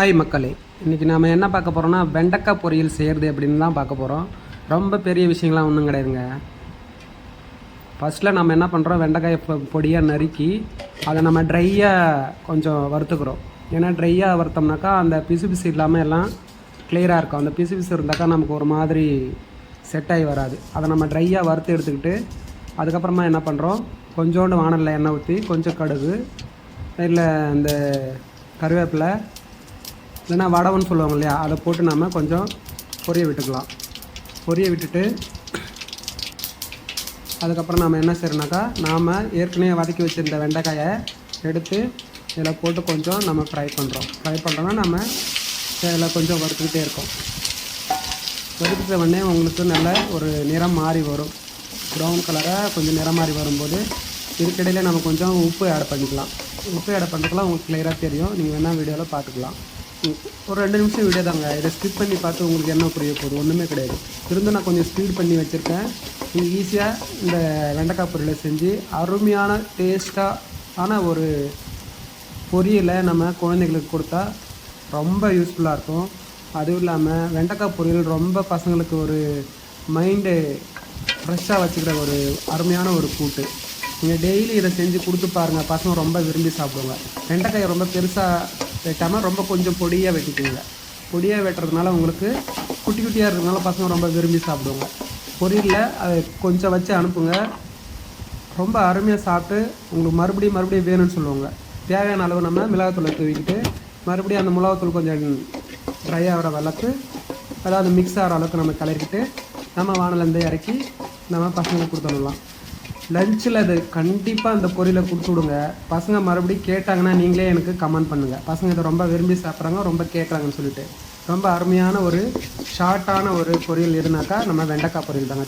Hi மக்களே இன்றைக்கி நாம் என்ன பார்க்க போகிறோம்னா வெண்டைக்காய் பொரியல் செய்கிறது அப்படின்னு தான் பார்க்க போகிறோம் ரொம்ப பெரிய விஷயங்கள்லாம் ஒன்றும் கிடையாதுங்க. ஃபஸ்ட்டில் நம்ம என்ன பண்ணுறோம் வெண்டைக்காயை பொடியாக நறுக்கி அதை நம்ம ட்ரையாக கொஞ்சம் வறுத்துக்கிறோம். ஏன்னா ட்ரையாக வறுத்தோம்னாக்கா அந்த பிசு பிசு இல்லாமல் எல்லாம் கிளியராக இருக்கும். அந்த பிசு பிசு இருந்தாக்கா நமக்கு ஒரு மாதிரி செட் ஆகி வராது. அதை நம்ம ட்ரையாக வறுத்து எடுத்துக்கிட்டு அதுக்கப்புறமா என்ன பண்ணுறோம் கொஞ்சோண்டு வானலில் எண்ணெய் ஊற்றி கொஞ்சம் கடுகு இல்லை இந்த கருவேப்பிலை இல்லைன்னா வடவன்னு சொல்லுவாங்க இல்லையா அதை போட்டு நம்ம கொஞ்சம் பொரிய விட்டுக்கலாம். பொரிய விட்டுட்டு அதுக்கப்புறம் நாம் என்ன செய்யறோம்னாக்கா நாம் ஏற்கனவே வதக்கி வச்சுருந்த வெண்டைக்காயை எடுத்து இதில் போட்டு கொஞ்சம் நம்ம ஃப்ரை பண்ணுறோம் ஃப்ரை பண்ணுறோன்னா நம்ம இதில் கொஞ்சம் வறுத்துக்கிட்டே இருக்கோம். வறுத்துட்ட உடனே உங்களுக்கு நல்ல ஒரு நிறம் மாறி வரும். ப்ரௌன் கலராக கொஞ்சம் நிறம் மாறி வரும்போது இதுக்கிடையில் நம்ம கொஞ்சம் உப்பு ஆட் பண்ணிக்கலாம். உப்பு ஆட் பண்ணுறதுலாம் உங்களுக்கு கிளியராக தெரியும். நீங்கள் வேணால் வீடியோவில் பார்த்துக்கலாம். ஒரு ரெண்டு நிமிஷம் வீடியோ தாங்க. இதை ஸ்கிப் பண்ணி பார்த்து உங்களுக்கு என்ன புரிய போகுது? ஒன்றுமே கிடையாது. இருந்து நான் கொஞ்சம் ஸ்பீட் பண்ணி வச்சுருக்கேன். நீங்கள் ஈஸியாக இந்த வெண்டைக்காய் பொரியலை செஞ்சு அருமையான டேஸ்ட்டாக ஆனால் ஒரு பொரியலை நம்ம குழந்தைங்களுக்கு கொடுத்தா ரொம்ப யூஸ்ஃபுல்லாக இருக்கும். அதுவும் இல்லாமல் வெண்டைக்காய் பொரியல் ரொம்ப பசங்களுக்கு ஒரு மைண்டு ஃப்ரெஷ்ஷாக வச்சுக்கிற ஒரு அருமையான ஒரு கூட்டு. நீங்கள் டெய்லி இதை செஞ்சு கொடுத்து பாருங்கள் பசங்க ரொம்ப விரும்பி சாப்பிடுவாங்க. வெண்டைக்காயை ரொம்ப பெருசாக வெட்டாமல் ரொம்ப கொஞ்சம் பொடியாக வெட்டிக்கோங்க பொடியாக வெட்டுறதுனால உங்களுக்கு குட்டி குட்டியாக இருக்கிறதுனால பசங்க ரொம்ப விரும்பி சாப்பிடுவாங்க. பொரியலில் அதை கொஞ்சம் வச்சு அனுப்புங்க. ரொம்ப அருமையாக சாப்பிட்டு உங்களுக்கு மறுபடியும் மறுபடியும் வேணும்னு சொல்லுவாங்க. தேவையான அளவு நம்ம மிளகாத்தூளை தூவிக்கிட்டு மறுபடியும் அந்த மிளகாத்தூள் கொஞ்சம் ட்ரை ஆகிற அளவுக்கு அதாவது மிக்ஸ் ஆகிற அளவுக்கு நம்ம கலரிக்கிட்டு நம்ம வானலேருந்து இறக்கி நம்ம பசங்களுக்கு கொடுத்துடலாம் லஞ்சில் அது கண்டிப்பாக அந்த பொரியலை கொடுத்து விடுங்க. பசங்க மறுபடியும் கேட்டாங்கன்னா நீங்களே எனக்கு கமெண்ட் பண்ணுங்கள் பசங்க இதை ரொம்ப விரும்பி சாப்பிட்றாங்க ரொம்ப கேட்குறாங்கன்னு சொல்லிட்டு. ரொம்ப அருமையான ஒரு ஷார்ட்டான ஒரு பொரியல் எதுனாக்கா நம்ம வெண்டைக்காய் பொரியல் தாங்க.